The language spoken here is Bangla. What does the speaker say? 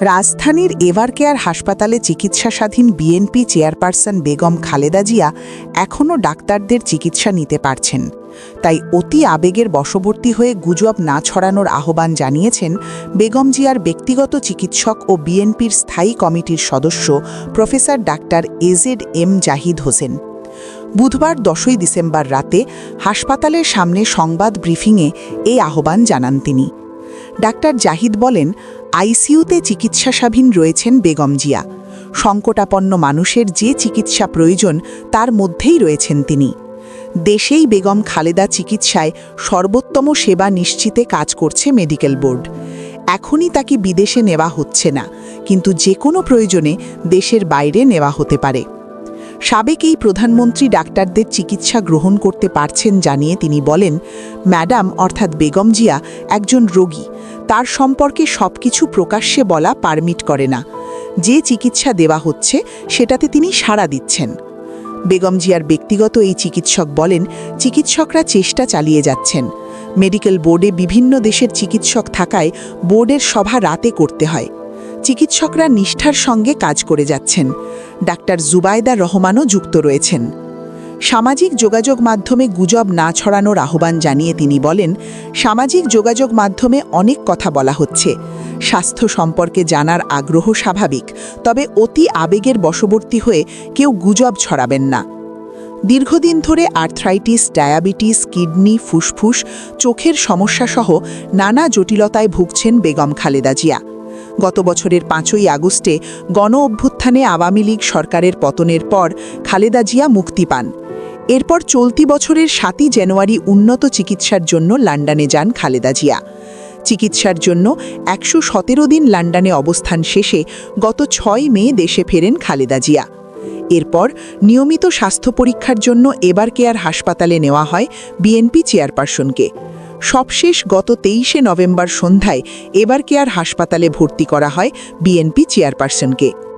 রাজধানীর এভার কেয়ার হাসপাতালে চিকিৎসাধীন বিএনপি চেয়ারপারসন বেগম খালেদা জিয়া এখনও ডাক্তারদের চিকিৎসা নিতে পারছেন। তাই অতি আবেগের বশবর্তী হয়ে গুজব না ছড়ানোর আহ্বান জানিয়েছেন বেগম জিয়ার ব্যক্তিগত চিকিৎসক ও বিএনপির স্থায়ী কমিটির সদস্য professor doctor A Z M Zahid Hossain. বুধবার দশই ডিসেম্বর রাতে হাসপাতালের সামনে সংবাদ ব্রিফিংয়ে এই আহ্বান জানান তিনি। ডাক্তার জাহিদ বলেন আইসিইউতে চিকিৎসাসাধীন রয়েছেন বেগম জিয়া। সংকটাপন্ন মানুষের যে চিকিৎসা প্রয়োজন, তার মধ্যেই রয়েছেন তিনি। দেশেই বেগম খালেদা চিকিৎসায় সর্বোত্তম সেবা নিশ্চিতে কাজ করছে মেডিকেল বোর্ড। এখনই তাকে বিদেশে নেওয়া হচ্ছে না, কিন্তু যে কোনো প্রয়োজনে দেশের বাইরে নেওয়া হতে পারে। সাবেক এই প্রধানমন্ত্রী ডাক্তারদের চিকিৎসা গ্রহণ করতে পারছেন জানিয়ে তিনি বলেন, ম্যাডাম, অর্থাৎ বেগম জিয়া, একজন রোগী। তার সম্পর্কে সবকিছু প্রকাশ্যে বলা পারমিট করে না। যে চিকিৎসা দেওয়া হচ্ছে, সেটাতে তিনি সাড়া দিচ্ছেন। বেগম জিয়ার ব্যক্তিগত এই চিকিৎসক বলেন, চিকিৎসকরা চেষ্টা চালিয়ে যাচ্ছেন। মেডিকেল বোর্ডে বিভিন্ন দেশের চিকিৎসক থাকায় বোর্ডের সভা রাতে করতে হয়। চিকিৎসকরা নিষ্ঠার সঙ্গে কাজ করে যাচ্ছেন। ডাক্তার জুবায়দা রহমানও যুক্ত রয়েছেন। সামাজিক যোগাযোগ মাধ্যমে গুজব না ছড়ানোর আহ্বান জানিয়ে তিনি বলেন, সামাজিক যোগাযোগ মাধ্যমে অনেক কথা বলা হচ্ছে। স্বাস্থ্য সম্পর্কে জানার আগ্রহ স্বাভাবিক, তবে অতি আবেগের বশবর্তী হয়ে কেউ গুজব ছড়াবেন না। দীর্ঘদিন ধরে আর্থ্রাইটিস, ডায়াবেটিস, কিডনি, ফুসফুস, চোখের সমস্যাসহ নানা জটিলতায় ভুগছেন বেগম খালেদা জিয়া। গত বছরের পাঁচই আগস্টে গণ অভ্যুত্থানে আওয়ামী লীগ সরকারের পতনের পর খালেদা জিয়া মুক্তি পান। এরপর চলতি বছরের সাতই জানুয়ারি উন্নত চিকিৎসার জন্য লন্ডনে যান খালেদা জিয়া। চিকিৎসার জন্য একশো সতেরো দিন লন্ডনে অবস্থান শেষে গত ছয় মে দেশে ফেরেন খালেদা জিয়া। এরপর নিয়মিত স্বাস্থ্য পরীক্ষার জন্য এবার কেয়ার হাসপাতালে নেওয়া হয় বিএনপি চেয়ারপারসনকে। সবশেষ গত তেইশে নভেম্বর সন্ধ্যায় এবার কেয়ার হাসপাতালে ভর্তি করা হয় বিএনপি চেয়ারপারসনকে।